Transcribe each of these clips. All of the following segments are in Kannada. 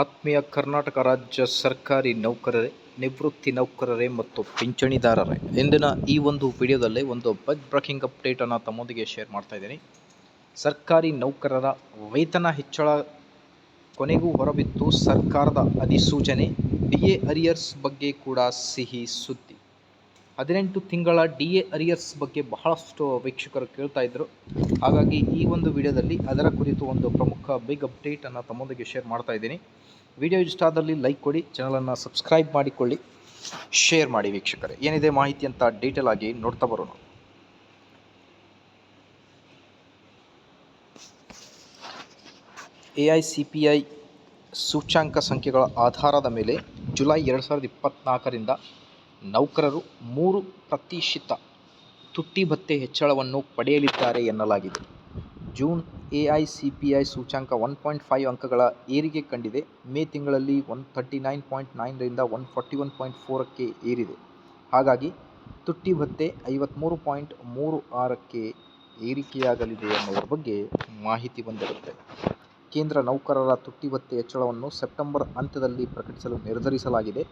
ಆತ್ಮೀಯ ಕರ್ನಾಟಕ ರಾಜ್ಯ ಸರ್ಕಾರಿ ನೌಕರರೇ, ನಿವೃತ್ತಿ ನೌಕರರೇ ಮತ್ತು ಪಿಂಚಣಿದಾರರೇ, ಇಂದಿನ ಈ ಒಂದು ವಿಡಿಯೋದಲ್ಲಿ ಒಂದು ಬಗ್ ಬ್ರೇಕಿಂಗ್ ಅಪ್ಡೇಟನ್ನು ತಮ್ಮೊಂದಿಗೆ ಶೇರ್ ಮಾಡ್ತಾ ಇದ್ದೀನಿ. ಸರ್ಕಾರಿ ನೌಕರರ ವೇತನ ಹೆಚ್ಚಳ ಕೊನೆಗೂ ಹೊರಬಿತ್ತು ಸರ್ಕಾರದ ಅಧಿಸೂಚನೆ ಬಿ ಎ ಅರಿಯರ್ಸ್ ಬಗ್ಗೆ ಕೂಡ ಸಿಹಿ ಸುದ್ದಿ. ಹದಿನೆಂಟು ತಿಂಗಳ ಡಿ ಎ ಅರಿಯರ್ಸ್ ಬಗ್ಗೆ ಬಹಳಷ್ಟು ವೀಕ್ಷಕರು ಕೇಳ್ತಾ ಇದ್ದರು ಹಾಗಾಗಿ ಈ ಒಂದು ವಿಡಿಯೋದಲ್ಲಿ ಅದರ ಕುರಿತು ಒಂದು ಪ್ರಮುಖ ಬಿಗ್ ಅಪ್ಡೇಟನ್ನು ತಮ್ಮೊಂದಿಗೆ ಶೇರ್ ಮಾಡ್ತಾ ಇದ್ದೀನಿ. ವಿಡಿಯೋ ಇಷ್ಟ ಆದಲ್ಲಿ ಲೈಕ್ ಕೊಡಿ ಚಾನಲನ್ನು ಸಬ್ಸ್ಕ್ರೈಬ್ ಮಾಡಿಕೊಳ್ಳಿ ಶೇರ್ ಮಾಡಿ ವೀಕ್ಷಕರೇ. ಏನಿದೆ ಮಾಹಿತಿ ಅಂತ ಡೀಟೇಲ್ ಆಗಿ ನೋಡ್ತಾ ಬರೋಣ. A I C P I ಸೂಚ್ಯಾಂಕ ಸಂಖ್ಯೆಗಳ ಆಧಾರದ ಮೇಲೆ ಜುಲೈ ಎರಡು ಸಾವಿರದ ಇಪ್ಪತ್ತ್ನಾಲ್ಕರಿಂದ ನೌಕರರು ಮೂರು ಪ್ರತಿಶತ ತುಟ್ಟಿ ಭತ್ತೆ ಹೆಚ್ಚಳವನ್ನು ಪಡೆಯಲಿದ್ದಾರೆ ಎನ್ನಲಾಗಿದೆ. June A I C P I ಸೂಚ್ಯಾಂಕ one point five ಅಂಕಗಳ ಏರಿಕೆ ಕಂಡಿದೆ. ಮೇ ತಿಂಗಳಲ್ಲಿ ಒನ್ ಥರ್ಟಿ ನೈನ್ ಪಾಯಿಂಟ್ ನೈನ್ರಿಂದ ಒನ್ ಫಾರ್ಟಿ ಒನ್ ಪಾಯಿಂಟ್ ಫೋರಕ್ಕೆ ಏರಿದೆ. ಹಾಗಾಗಿ ತುಟ್ಟಿ ಭತ್ತೆ ಐವತ್ತ್ಮೂರು ಪಾಯಿಂಟ್ ಮೂರು ಆರಕ್ಕೆ ಏರಿಕೆಯಾಗಲಿದೆ ಎನ್ನುವುದರ ಬಗ್ಗೆ ಮಾಹಿತಿ ಬಂದಿರುತ್ತೆ. ಕೇಂದ್ರ ನೌಕರರ ತುಟ್ಟಿ ಭತ್ತೆ ಹೆಚ್ಚಳವನ್ನು ಸೆಪ್ಟೆಂಬರ್ ಅಂತ್ಯದಲ್ಲಿ ಪ್ರಕಟಿಸಲು ನಿರ್ಧರಿಸಲಾಗಿದೆ.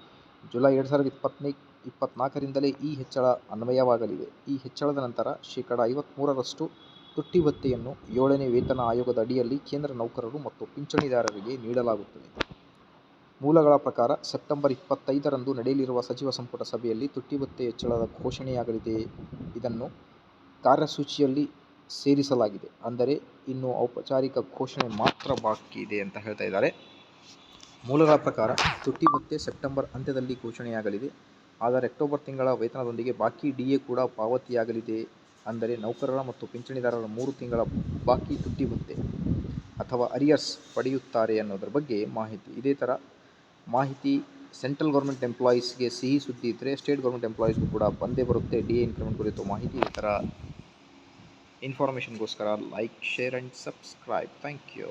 ಜುಲೈ ಎರಡು ಸಾವಿರದ ಇಪ್ಪತ್ತನೇ ಇಪ್ಪತ್ತ್ನಾಲ್ಕರಿಂದಲೇ ಈ ಹೆಚ್ಚಳ ಅನ್ವಯವಾಗಲಿದೆ. ಈ ಹೆಚ್ಚಳದ ನಂತರ ಶೇಕಡ ಐವತ್ಮೂರರಷ್ಟು ತುಟ್ಟಿ ಭತ್ಯೆಯನ್ನು ಏಳನೇ ವೇತನ ಆಯೋಗದ ಅಡಿಯಲ್ಲಿ ಕೇಂದ್ರ ನೌಕರರು ಮತ್ತು ಪಿಂಚಣಿದಾರರಿಗೆ ನೀಡಲಾಗುತ್ತದೆ. ಮೂಲಗಳ ಪ್ರಕಾರ ಸೆಪ್ಟೆಂಬರ್ ಇಪ್ಪತ್ತೈದರಂದು ನಡೆಯಲಿರುವ ಸಚಿವ ಸಂಪುಟ ಸಭೆಯಲ್ಲಿ ತುಟ್ಟಿ ಭತ್ಯೆ ಹೆಚ್ಚಳದ ಘೋಷಣೆಯಾಗಲಿದೆ. ಇದನ್ನು ಕಾರ್ಯಸೂಚಿಯಲ್ಲಿ ಸೇರಿಸಲಾಗಿದೆ. ಅಂದರೆ ಇನ್ನು ಔಪಚಾರಿಕ ಘೋಷಣೆ ಮಾತ್ರ ಬಾಕಿ ಇದೆ ಅಂತ ಹೇಳ್ತಾ ಇದ್ದಾರೆ. ಮೂಲಗಳ ಪ್ರಕಾರ ತುಟ್ಟಿ ಭತ್ಯೆ ಸೆಪ್ಟೆಂಬರ್ ಅಂತ್ಯದಲ್ಲಿ ಘೋಷಣೆಯಾಗಲಿದೆ. ಆದರೆ ಅಕ್ಟೋಬರ್ ತಿಂಗಳ ವೇತನದೊಂದಿಗೆ ಬಾಕಿ ಡಿಎ ಕೂಡ ಪಾವತಿಯಾಗಲಿದೆ ಅಂದರೆ ನೌಕರರ ಮತ್ತು ಪಿಂಚಣಿದಾರರ ಮೂರು ತಿಂಗಳ ಬಾಕಿ ತುಟ್ಟಿ ಭತ್ಯೆ ಅಥವಾ ಅರಿಯರ್ಸ್ ಪಡೆಯುತ್ತಾರೆ ಅನ್ನೋದ್ರ ಬಗ್ಗೆ ಮಾಹಿತಿ. ಇದೇ ಥರ ಮಾಹಿತಿ ಸೆಂಟ್ರಲ್ ಗೌರ್ಮೆಂಟ್ ಎಂಪ್ಲಾಯೀಸ್ಗೆ ಸಿಹಿ ಸುದ್ದಿ ಇದ್ದರೆ ಸ್ಟೇಟ್ ಗೌರ್ಮೆಂಟ್ ಎಂಪ್ಲಾಯೀಸ್ಗೂ ಕೂಡ ಬಂದೇ ಬರುತ್ತೆ ಡಿ ಎ ಇನ್ಕ್ರಿಮೆಂಟ್ ಕುರಿತು ಮಾಹಿತಿ. ಈ ಥರ ಇನ್ಫಾರ್ಮೇಷನ್ಗೋಸ್ಕರ like, share and subscribe. Thank you.